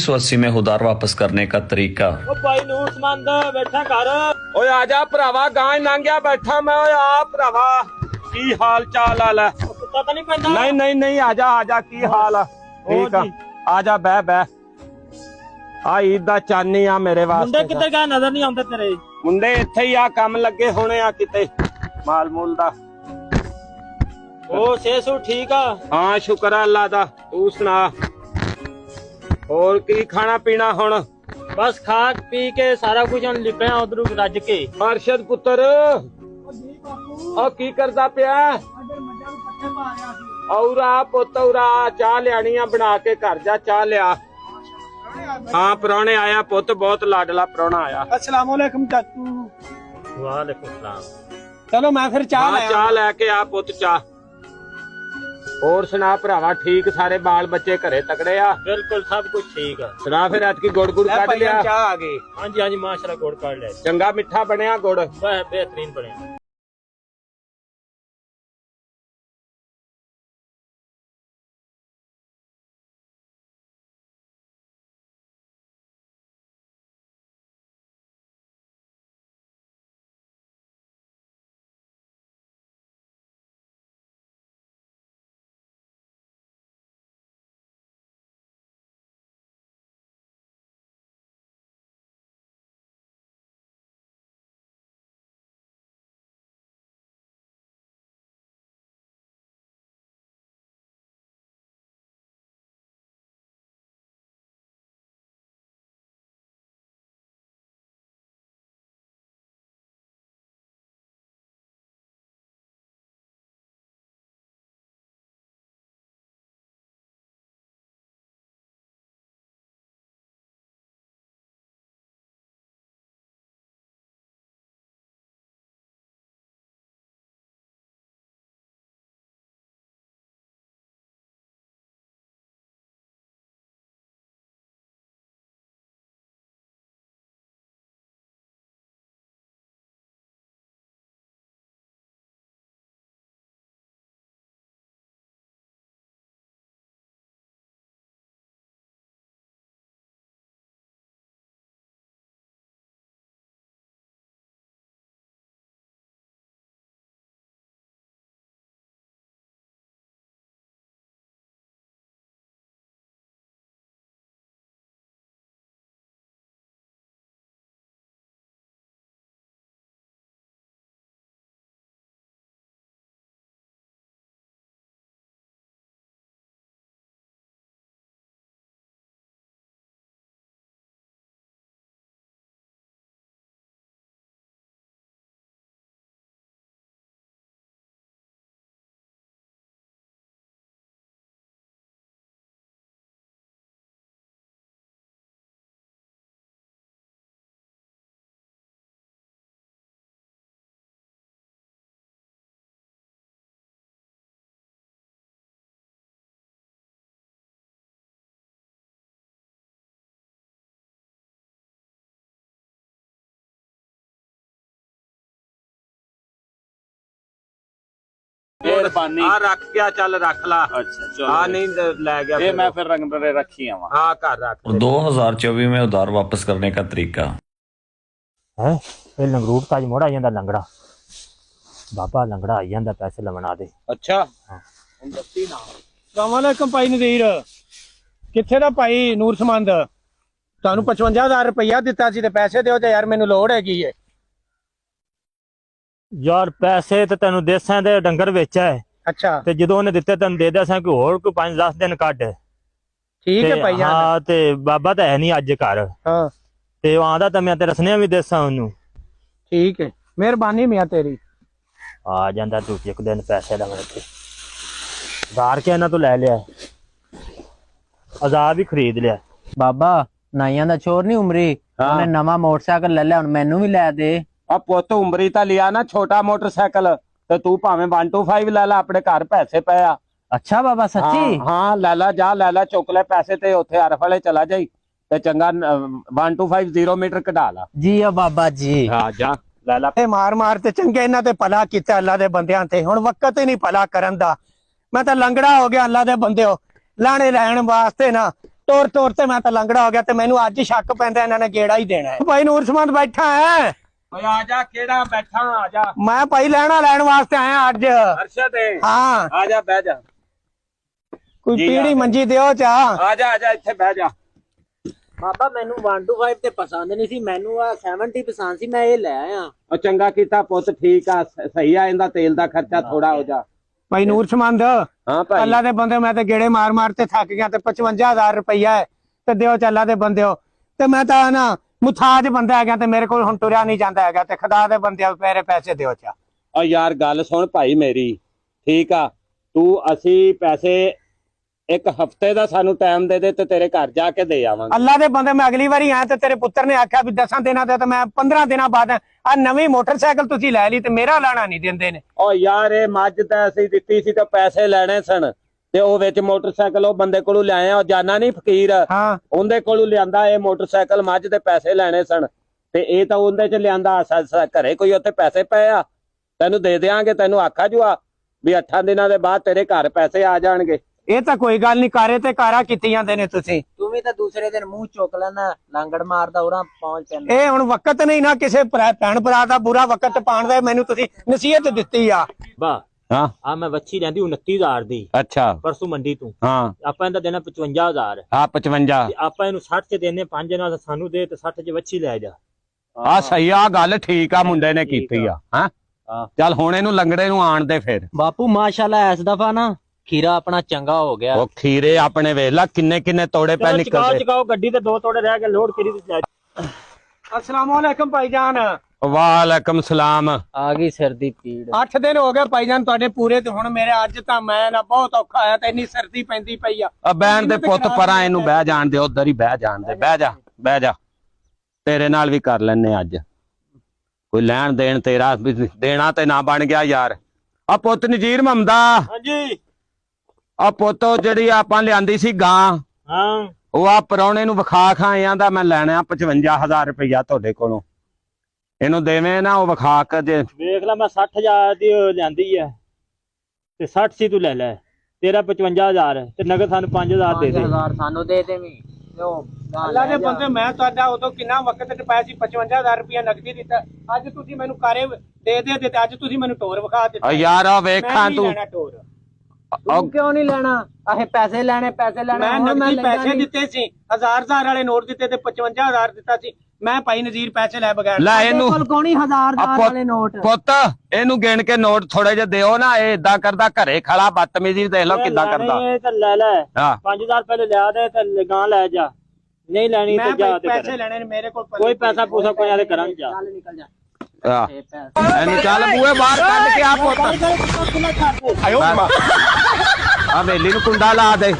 सौ अस्सी में उधार वापस करने का तरीका ਉਹ ਭਾਈ ਨੂਰ ਸਮੰਦ ਬੈਠਾ ਘਰ ਓਏ ਆ ਜਾ ਭਰਾਵਾ ਗਾਂ ਲੰਘਿਆ ਬੈਠਾ ਮੈਂ ਓਏ ਆ ਭਰਾਵਾ ਕੀ ਹਾਲ ਚਾਲ ਆ ਲੈ ਕੁੱਤਾ ਤਾਂ ਨਹੀਂ ਪੈਂਦਾ ਨਹੀਂ ਨਹੀਂ ਨਹੀਂ ਆ ਜਾ ਆ ਜਾ ਕੀ ਹਾਲ ਆ ਠੀਕ ਆ ਜੀ। ਆ ਜਾ ਬਹਿ ਬਹਿ ਆ ਈਦ ਦਾ ਚਾਨੀ ਆ ਮੇਰੇ ਵਾਸਤੇ ਮੁੰਡੇ ਕਿੱਧਰ ਗਏ ਨਜ਼ਰ ਨਹੀਂ ਆਉਂਦੇ ਤੇਰੇ ਮੁੰਡੇ ਇੱਥੇ ਹੀ ਆ ਕੰਮ ਲੱਗੇ ਹੋਣੇ ਆ ਕਿਤੇ ਮਾਲ ਮੂਲ ਦਾ ਉਹ ਸੇਸੂ ਠੀਕ ਆ ਹਾਂ ਸ਼ੁਕਰ ਆ ਅੱਲਾ ਦਾ ਤੂੰ ਸੁਣਾ ਹੋਰ ਕੀ ਖਾਣਾ ਪੀਣਾ ਹੁਣ? ਬਸ ਖਾ ਪੀ ਕੇ ਸਾਰਾ ਕੁਝ ਹੁਣ ਲਿਪਿਆ ਉਧਰੋਂ ਰੱਜ ਕੇ। ਅਰਸ਼ਦ ਪੁੱਤਰ ਆ ਕੀ ਕਰਦਾ ਪਿਆ? ਔਰਾ ਪੁੱਤ ਔਰਾ ਚਾਹ ਲਿਆਣੀ ਆ ਬਣਾ ਕੇ ਘਰ ਜਾ ਚਾਹ ਲਿਆ। ਹਾਂ ਪ੍ਰਾਹੁਣੇ ਆਇਆ ਪੁੱਤ ਬਹੁਤ ਲਾਡਲਾ ਪ੍ਰਾਹੁਣਾ ਆਇਆ। ਅਸਲਾਮ ਚਾਚੂ। ਵਾਲੇਕੁਮ ਸਲਾਮ। ਚਲੋ ਮੈਂ ਫਿਰ ਚਾਹ ਲੈ ਚਾਹ ਲੈ ਕੇ ਆ ਪੁੱਤ ਚਾਹ। ਹੋਰ ਸੁਣਾ ਭਰਾਵਾ ਠੀਕ ਸਾਰੇ ਬਾਲ ਬੱਚੇ ਘਰੇ ਤਕੜੇ ਆ? ਬਿਲਕੁਲ ਸਭ ਕੁਝ ਠੀਕ ਆ। ਸੁਣਾ ਫਿਰ ਅੱਜ ਕੀ ਗੁੜ ਗੁੜ ਕੱਢ ਲਿਆ। ਚਾਹ ਆ ਗਈ। ਹਾਂਜੀ ਹਾਂਜੀ ਮਾਸ਼ਾਅੱਲਾ ਗੋੜ ਕੱਢ ਲਿਆ। ਚੰਗਾ ਮਿੱਠਾ ਬਣਿਆ ਗੁੜ? ਬਿਹਤਰੀਨ ਬਣਿਆ। ਮਿਹਰਬਾਨੀ ਆ ਰੱਖ ਗਿਆ ਚੱਲ ਰੱਖ ਲਾ ਅੱਛਾ ਚਲੋ ਆ ਨਹੀਂ ਲੈ ਗਿਆ ਇਹ ਫਿਰ। ਮੈਂ ਫਿਰ ਰੰਗ ਬਰੇ ਰੱਖੀ ਆਵਾਂ ਹਾਂ ਘਰ ਰੱਖ और 2024 में उधार वापस करने का तरीका ਹੈ ਇਹ ਲੰਗਰੂਟ ਤਾਜ ਮੋੜਾ ਜਾਂਦਾ ਲੰਗੜਾ ਬਾਬਾ ਲੰਗੜਾ ਆਈ ਜਾਂਦਾ ਪੈਸੇ ਲਵਣਾ ਦੇ ਅੱਛਾ ਅਸਲਾਮ ਵਾਲੇਕਮ ਭਾਈ ਨਜ਼ੀਰ ਕਿੱਥੇ ਦਾ ਭਾਈ ਨੂਰ ਸਮੰਦ ਤੁਹਾਨੂੰ 55000 ਰੁਪਇਆ ਦਿੱਤਾ ਸੀ ਤੇ ਪੈਸੇ ਦਿਓ ਤੇ ਯਾਰ ਮੈਨੂੰ ਲੋੜ ਹੈਗੀ ਏ ਯਾਰ ਪੈਸੇ ਤੇ ਤੈਨੂੰ ਦੇਸਾਂ ਦੇ ਡੰਗਰ ਵਿੱਚ ਹੈ। ਅੱਛਾ। ਤੇ ਜਦੋਂ ਉਹਨੇ ਦਿੱਤੇ ਤੈਨੂੰ ਦੇ ਦੇਸਾਂ ਕਿ ਹੋਰ ਕੋਈ 5-10 ਦਿਨ ਕੱਢ। ਠੀਕ ਹੈ ਤੇ ਭਾਈ ਜਾਨ। ਹਾਂ ਤੇ ਬਾਬਾ ਤਾਂ ਹੈ ਨਹੀਂ ਅੱਜ ਘਰ। ਹਾਂ। ਤੇ ਉਹ ਆਂਦਾ ਤਾਂ ਮੈਂ ਤੇਰਾ ਸੁਨੇਹਾ ਵੀ ਦੇਸਾਂ ਉਹਨੂੰ। ਠੀਕ ਹੈ। ਮਿਹਰਬਾਨੀ ਮੀਆਂ ਤੇਰੀ। ਆ ਜਾਂਦਾ ਤੂੰ ਇੱਕ ਦਿਨ ਪੈਸੇ ਲਵਣ ਤੇ। ਧਾਰ ਕੇ ਇਹਨਾਂ ਤੋਂ ਲੈ ਲਿਆ। ਆਜ਼ਾਦ ਵੀ ਖਰੀਦ ਲਿਆ। ਬਾਬਾ ਨਾਈਆਂ ਦਾ ਚੋਰ ਨਹੀਂ ਉਮਰੀ? ਹਾਂ। ਉਹਨੇ ਨਵਾਂ ਮੋਟਰਸਾਈਕਲ ਲੈ ਲਿਆ ਹੁਣ ਮੈਨੂੰ ਵੀ ਲੈ ਦੇ। ਆ ਪੁੱਤ ਉਮਰੀ ਤਾਂ ਲਿਆ ਨਾ ਛੋਟਾ ਮੋਟਰਸਾਈਕਲ। ਤੇ ਤੂੰ ਭਾਵੇਂ 125 ਲੈ ਲੈ ਆਪਣੇ ਘਰ ਪੈਸੇ ਪਏ ਆ। ਅੱਛਾ ਬਾਬਾ ਸੱਚੀ? ਹਾਂ ਲੈ ਲੈ ਜਾ ਲੈ ਲੈ ਚੁੱਕ ਲੈ ਪੈਸੇ ਤੇ ਉੱਥੇ ਅਰਫ ਵਾਲੇ ਚਲਾ ਜਾਈ। ਤੇ ਚੰਗਾ 1250 ਮੀਟਰ ਕਢਾ ਲਾ। ਜੀ ਆ ਬਾਬਾ ਜੀ। ਹਾਂ ਜਾ ਲੈ ਲੈ। ਇਹ ਮਾਰ ਮਾਰ ਤੇ ਚੰਗੇ ਇਹਨਾਂ ਤੇ ਭਲਾ ਕੀਤਾ ਅੱਲਾ ਦੇ ਬੰਦਿਆਂ ਤੇ। ਹੁਣ ਵਕਤ ਹੀ ਨਹੀਂ ਭਲਾ ਕਰਨ ਦਾ। ਮੈਂ ਤਾਂ ਲੰਗੜਾ ਹੋ ਗਿਆ ਅੱਲਾ ਦੇ ਬੰਦਿਓ। ਲਾਣੇ ਲੈਣ ਵਾਸਤੇ ਨਾ ਤੋਰ ਤੋਰ ਤੇ ਮੈਂ ਤਾਂ ਲੰਗੜਾ ਹੋ ਗਿਆ ਤੇ ਮੈਨੂੰ ਅੱਜ ਸ਼ੱਕ ਪੈਂਦਾ ਇਹਨਾਂ ਨੇ ਗੇੜਾ ਹੀ ਦੇਣਾ ਹੈ। ਭਾਈ ਨੂਰਸਮੰਦ ਬੈਠਾ ਹੈ। ਓਏ ਆ ਜਾ ਕਿਹੜਾ ਬੈਠਾ? ਆ ਜਾ। ਮੈਂ ਭਾਈ ਲੈਣਾ ਲੈਣ ਵਾਸਤੇ ਆਇਆ ਅੱਜ। ਅਰਸ਼ਦ ਹਾਂ। ਆ ਜਾ ਬਹਿ ਜਾ। ਕੋਈ ਪੀੜੀ। ਮੰਜੀ ਦਿਓ ਚਾ ਆ ਜਾ ਆ ਜਾ ਇੱਥੇ ਬਹਿ ਜਾ। ਬਾਬਾ ਮੈਨੂੰ 1 to 5 ਤੇ ਪਸੰਦ ਨਹੀਂ ਸੀ। ਮੈਨੂੰ ਆ 70 ਪਸੰਦ ਸੀ ਮੈਂ ਇਹ ਲੈ ਆਇਆ। ਉਹ ਚੰਗਾ ਕੀਤਾ ਪੁੱਤ ਠੀਕ ਆ ਸਹੀ ਆ ਇਹਦਾ ਤੇਲ ਦਾ ਖਰਚਾ ਥੋੜਾ ਹੋ ਜਾ। ਭਾਈ ਨੂਰਸਮੰਦ ਹਾਂ ਭਾਈ। ਅੱਲਾ ਦੇ ਬੰਦੇ ਮੈਂ ਤੇ ਗੇੜੇ ਮਾਰ ਮਾਰ ਤੇ ਥੱਕ ਗਿਆ ਤੇ 55000 ਰੁਪਈਆ ਹੈ। ਤੇ ਦਿਓ ਚ ਅੱਲਾ ਦੇ ਬੰਦਿਓ। ਤੇ ਮੈਂ ਤਾਂ ਨਾ ਮੁਥਾਜ ਬੰਦਾ ਹੈਗਾ ਤੇ ਮੇਰੇ ਕੋਲ ਹੁਣ ਤੁਰਿਆ ਨਹੀਂ ਜਾਂਦਾ ਹੈਗਾ ਤੇ ਖੁਦਾ ਦੇ ਬੰਦਿਓ ਮੇਰੇ ਪੈਸੇ ਦਿਓ ਚਾ ਓ ਯਾਰ ਗੱਲ ਸੁਣ ਭਾਈ ਮੇਰੀ ਠੀਕ ਆ ਤੂੰ ਅਸੀਂ ਪੈਸੇ ਇੱਕ ਹਫ਼ਤੇ ਦਾ ਸਾਨੂੰ ਟਾਈਮ ਦੇ ਦੇ ਤੇ ਤੇਰੇ ਘਰ ਜਾ ਕੇ ਦੇ ਆਵਾਂਗੇ। ਅੱਲਾ ਦੇ ਬੰਦੇ ਮੈਂ ਅਗਲੀ ਵਾਰੀ ਆਇਆ ਤੇ ਤੇਰੇ ਪੁੱਤਰ ਨੇ ਆਖਿਆ ਵੀ 10 ਦਿਨਾਂ ਦੇ ਤੇ ਮੈਂ 15 ਦਿਨਾਂ ਬਾਅਦ ਆ ਨਵੀਂ ਮੋਟਰਸਾਈਕਲ ਤੁਸੀਂ ਲੈ ਲਈ ਤੇ ਮੇਰਾ ਲਾਣਾ ਨਹੀਂ ਦਿੰਦੇ ਨੇ। ਓ ਯਾਰ ਇਹ ਮੱਝ ਤਾਂ ਅਸੀਂ ਦਿੱਤੀ ਸੀ ਤੇ ਪੈਸੇ ਲੈਣੇ ਸਨ। ਤੇ ਉਹ ਵਿੱਚ ਮੋਟਰਸਾਈਕਲ ਉਹ ਬੰਦੇ ਕੋਲੋਂ ਲਿਆਏ ਆ ਉਹ ਜਾਨਾ ਨਹੀਂ ਫਕੀਰ। ਹਾਂ। ਉਹਦੇ ਕੋਲੋਂ ਲਿਆਂਦਾ ਇਹ ਮੋਟਰਸਾਈਕਲ ਮੱਝ ਦੇ ਪੈਸੇ ਲੈਣੇ ਸਨ। ਤੇ ਇਹ ਤਾਂ ਉਹਦੇ ਚ ਲਿਆਂਦਾ ਘਰੇ ਕੋਈ ਉੱਥੇ ਪੈਸੇ ਪਏ ਆ। ਤੈਨੂੰ ਦੇ ਦੇਾਂਗੇ ਤੈਨੂੰ ਆਖਾ ਜੂਆ ਵੀ 8 ਦਿਨਾਂ ਦੇ ਬਾਅਦ ਤੇਰੇ ਘਰ ਪੈਸੇ ਆ ਜਾਣਗੇ। ਇਹ ਤਾਂ ਕੋਈ ਗੱਲ ਨਹੀਂ ਕਾਰੇ ਤੇ ਕਾਰਾ ਕੀਤੀ ਜਾਂਦੇ ਨੇ ਤੁਸੀਂ। ਤੂੰ ਵੀ ਤਾਂ ਦੂਸਰੇ ਦਿਨ ਮੂੰਹ ਚੁੱਕ ਲੈਣਾ ਲੰਗੜ ਮਾਰਦਾ ਉਰਾਂ ਪਹੁੰਚ ਪੈਂਦਾ ਇਹ ਹੁਣ ਵਕਤ ਨਹੀਂ ਨਾ ਕਿਸੇ ਭੈਣ ਭਰਾ ਦਾ ਬੁਰਾ ਵਕਤ ਪਾਉਣ ਦਾ ਮੈਨੂੰ ਤੁਸੀਂ ਨਸੀਹਤ ਦਿੱਤੀ ਆ। ਬਾ ਹਾਂ। ਆ ਮੈਂ ਵੱਛੀ ਲੈਂਦੀ 29000 ਦੀ। ਅੱਛਾ। ਪਰਸੋਂ ਮੰਡੀ ਤੋਂ। ਹਾਂ। ਆਪਾਂ ਇਹਦਾ ਦੇਣਾ 55000 ਆ 55 ਤੇ ਆਪਾਂ ਇਹਨੂੰ 60 ਚ ਦੇਣੇ ਪੰਜ ਨਾਲ ਸਾਨੂੰ ਦੇ ਤੇ 60 ਚ ਵੱਛੀ ਲੈ ਜਾ। ਆ ਸਹੀ ਆ ਗੱਲ ਠੀਕ ਆ ਮੁੰਡੇ ਨੇ ਕੀਤੀ ਆ। ਹਾਂ? ਹਾਂ। ਚੱਲ ਹੁਣ ਇਹਨੂੰ ਲੰਗੜੇ ਨੂੰ ਆਣ ਦੇ ਫਿਰ। ਬਾਪੂ ਮਾਸ਼ਾਅੱਲਾ ਇਸ ਦਫਾ ਨਾ ਖੀਰਾ ਆਪਣਾ ਚੰਗਾ ਹੋ ਗਿਆ। ਉਹ ਖੀਰੇ ਆਪਣੇ ਵੇਖ ਲਾ ਕਿੰਨੇ ਕਿੰਨੇ ਤੋੜੇ ਪੈ ਚਲੋ ਚਕਾਓ ਨਿਕਲਦੇ। ਚਕਾਓ ਗੱਡੀ ਤੇ ਦੋ ਤੋੜੇ ਰਹਿ ਗਏ ਲੋਡ ਕਰੀ ਤੇ ਅਸਲਾਮ ਵਾਲੇਕਮ ਭਾਈਜਾਨ। ਵਾਲੇਕਮ ਸਲਾਮ। ਆ ਗਈ ਸਿਰ ਦੀ ਪੀੜ। 8 ਦਿਨ ਹੋ ਗਏ ਭਾਈਜਾਨ ਤੁਹਾਡੇ ਪੂਰੇ ਤੇ ਹੁਣ ਮੇਰੇ ਅੱਜ ਤਾਂ ਮੈਂ ਨਾ ਬਹੁਤ ਔਖਾ ਆਇਆ ਤੇ ਇੰਨੀ ਸਰਦੀ ਪੈਂਦੀ ਪਈ ਆ। ਆ ਬੈਣ ਦੇ ਪੁੱਤ ਪਰਾਂ ਇਹਨੂੰ ਬਹਿ ਜਾਣ ਦੇ ਉਧਰ ਹੀ ਬਹਿ ਜਾਣ ਦੇ ਬਹਿ ਜਾ ਬਹਿ ਜਾ। ਤੇਰੇ ਨਾਲ ਵੀ ਕਰ ਲੈਨੇ ਅੱਜ। ਕੋਈ ਲੈਣ ਦੇਣ ਤੇਰਾ ਦੇਣਾ ਤੇ ਨਾ ਬਣ ਗਿਆ ਯਾਰ। ਆ ਪੁੱਤ ਨਜੀਰ ਮਮਦਾ। ਹਾਂਜੀ। ਆ ਪੁੱਤ ਜਿਹੜੀ ਆਪਾਂ ਲਿਆਂਦੀ ਸੀ ਗਾਂ ਹਾਂ। ਉਹ ਆ ਪਰੌਣੇ ਨੂੰ ਵਿਖਾ ਖਾਇਆਂ ਦਾ ਮੈਂ ਲੈਣਾ 55000 ਰੁਪਇਆ ਤੁਹਾਡੇ ਕੋਲੋਂ। ਇਹਨੂੰ ਦੇਵੇਂ ਨਾ ਉਹ ਵਿਖਾ ਕੇ ਜੇ ਵੇਖ ਲੈ ਮੈਂ 60000 ਦੀ ਉਹ ਲਿਆਂਦੀ ਐ ਤੇ 60 ਸੀ ਤੂੰ ਲੈ ਲੈ। ਤੇਰਾ 55000 ਤੇ ਨਗਦ ਸਾਨੂੰ 5000 ਦੇ ਦੇ। 5000 ਸਾਨੂੰ ਦੇ ਦੇਵੀਂ ਤੇ ਗਾਂ ਅੱਲਾ ਲੈ ਦੇ। ਬੰਦੇ ਮੈਂ ਤੁਹਾਡਾ ਉਦੋਂ ਕਿੰਨਾ ਵਕਤ ਤੇ ਪਾਇਆ ਸੀ 55000 ਰੁਪਇਆ ਨਕਦੀ ਦਿੱਤਾ। ਅੱਜ ਤੁਸੀਂ ਮੈਨੂੰ ਕਾਰੇ ਦੇ ਦੇ ਦਿੱਤੇ ਅੱਜ ਤੁਸੀਂ ਮੈਨੂੰ ਟੋਰ ਵਿਖਾ ਦਿੱਤਾ। ਯਾਰ ਆ ਵੇਖਾਂ ਤੂੰ। ਤੂੰ ਕਿਉਂ ਨਹੀਂ ਲੈਣਾ? ਆਹੇ ਪੈਸੇ ਲੈਣੇ ਪੈਸੇ ਲੈਣੇ ਮੈਂ ਨਕਦੀ ਪੈਸੇ। ਦਿੱਤੇ ਸੀ ਹਜ਼ਾਰ ਹਜ਼ਾਰ ਵਾਲੇ ਨੋਟ ਦਿੱਤੇ ਤੇ 55000 ਦਿੱਤਾ ਸੀ। ਮੈਂ ਭਾਈ ਨਜ਼ੀਰ ਪੈਸੇ ਲੈ ਬਗੈਰ ਲੈ ਇਹਨੂੰ। ਕੋਲ ਕੋਣੀ ਹਜ਼ਾਰ ਹਜ਼ਾਰ ਵਾਲੇ ਨੋਟ ਪੁੱਤ ਇਹਨੂੰ ਗਿਣ ਕੇ ਨੋਟ ਥੋੜੇ ਜਿਹਾ ਦਿਓ ਨਾ ਇਹ ਇਦਾਂ ਕਰਦਾ ਘਰੇ ਖੜਾ ਬਦਤਮੀਜ਼ੀ ਦੇਖ ਲਓ ਕਿੱਦਾਂ ਕਰਦਾ। ਹੈ ਤੇ ਲੈ ਲੈ। ਹਾਂ। 5000 ਪਹਿਲੇ ਲਿਆ ਦੇ ਤੇ ਗਾਂ ਲੈ ਜਾ। ਨਹੀਂ ਲੈਣੀ ਤੇ ਜਾ ਤੇ ਪੈਸੇ ਲੈਣੇ ਨੇ ਮੇਰੇ ਕੋਲ ਕੋਈ ਪੈਸਾ ਪੂਸਾ ਕੋਈ ਆਦੇ ਕਰਾਂ ਜਾ। ਚੱਲ ਨਿਕਲ ਜਾ। ਆ ਇਹਨੂੰ ਚੱਲ ਬੂਹੇ ਬਾਹਰ ਕੱਢ ਕੇ ਆ ਪੁੱਤ। ਆ ਵੇਲੀ ਨੂੰ ਕੁੰਡਾ ਲਾ ਦੇ।